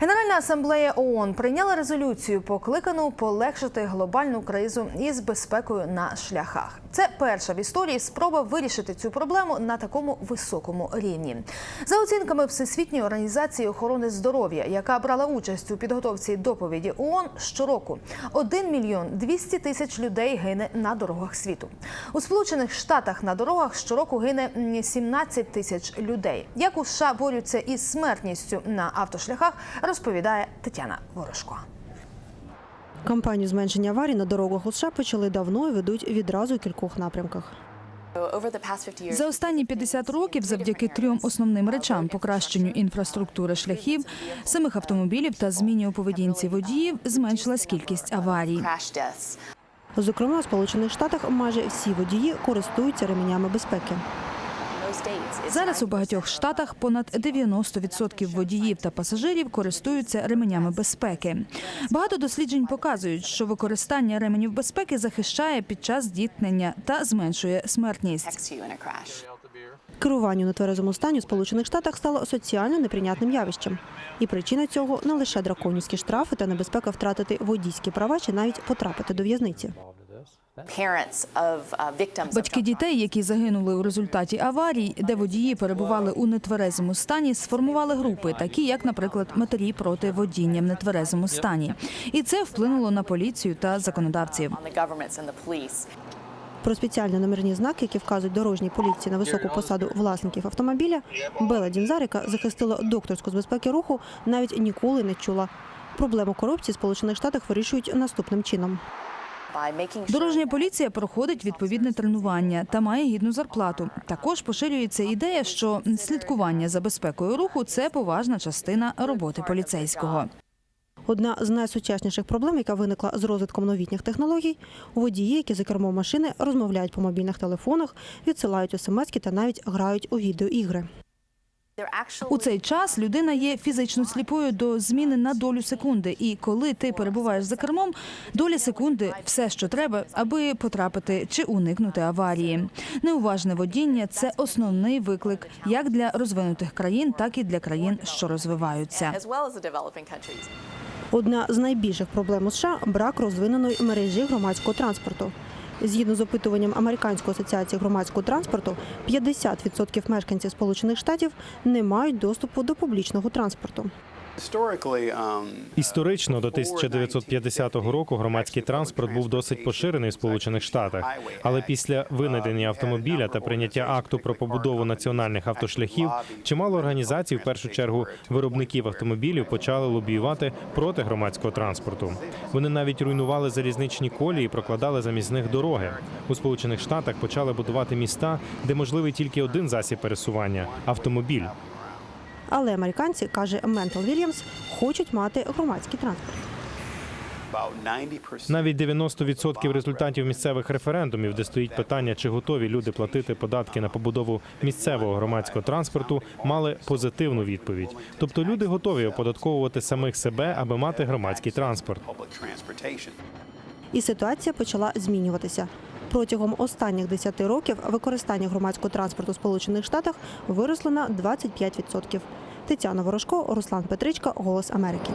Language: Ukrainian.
Генеральна асамблея ООН прийняла резолюцію, покликану полегшити глобальну кризу із безпекою на шляхах. Це перша в історії спроба вирішити цю проблему на такому високому рівні. За оцінками Всесвітньої організації охорони здоров'я, яка брала участь у підготовці доповіді ООН, щороку 1 мільйон 200 тисяч людей гине на дорогах світу. У Сполучених Штатах на дорогах щороку гине м, 17 тисяч людей. Як у США борються із смертністю на автошляхах, розповідає Тетяна Ворожко. Кампанію зменшення аварій на дорогах у США почали давно і ведуть відразу у кількох напрямках. За останні 50 років, завдяки трьом основним речам покращенню інфраструктури шляхів, самих автомобілів та зміні у поведінці водіїв, зменшилась кількість аварій. Зокрема, у Сполучених Штатах майже всі водії користуються ременями безпеки. Зараз у багатьох штатах понад 90% водіїв та пасажирів користуються ременями безпеки. Багато досліджень показують, що використання ременів безпеки захищає під час зіткнення та зменшує смертність. Керування у нетверезому стані у Сполучених Штатах стало соціально неприйнятним явищем. І причина цього не лише драконівські штрафи та небезпека втратити водійські права чи навіть потрапити до в'язниці. Батьки дітей, які загинули у результаті аварій, де водії перебували у нетверезому стані, сформували групи, такі як, наприклад, матері проти водіння в нетверезому стані, і це вплинуло на поліцію та законодавців. Про спеціальні номерні знаки, які вказують дорожній поліції на високу посаду власників автомобіля, Бела Дінзарика захистила докторську з безпеки руху, навіть ніколи не чула. Проблему корупції в Сполучених Штатах вирішують наступним чином. Дорожня поліція проходить відповідне тренування та має гідну зарплату. Також поширюється ідея, що слідкування за безпекою руху це поважна частина роботи поліцейського. Одна з найсучасніших проблем, яка виникла з розвитком новітніх технологій, водії, які за кермом машини розмовляють по мобільних телефонах, відсилають смски та навіть грають у відеоігри. У цей час людина є фізично сліпою до зміни на долю секунди. І коли ти перебуваєш за кермом, доля секунди все, що треба, аби потрапити чи уникнути аварії. Неуважне водіння це основний виклик як для розвинутих країн, так і для країн, що розвиваються. Одна з найбільших проблем у США брак розвиненої мережі громадського транспорту. Згідно з опитуванням Американської асоціації громадського транспорту, 50% мешканців Сполучених Штатів не мають доступу до публічного транспорту. Історично до 1950 року громадський транспорт був досить поширений в Сполучених Штатах. Але після винайдення автомобіля та прийняття акту про побудову національних автошляхів чимало організацій, в першу чергу виробників автомобілів, почали лобіювати проти громадського транспорту. Вони навіть руйнували залізничні колії і прокладали замість них дороги. У Сполучених Штатах почали будувати міста, де можливий тільки один засіб пересування автомобіль. Але американці, каже Ментал Вільямс, хочуть мати громадський транспорт. Навіть 90% результатів місцевих референдумів, де стоїть питання, чи готові люди платити податки на побудову місцевого громадського транспорту, мали позитивну відповідь. Тобто люди готові оподатковувати самих себе, аби мати громадський транспорт. І ситуація почала змінюватися. Протягом останніх 10 років використання громадського транспорту Сполучених Штатах виросло на 25%. Тетяна Ворожко, Руслан Петричка, Голос Америки.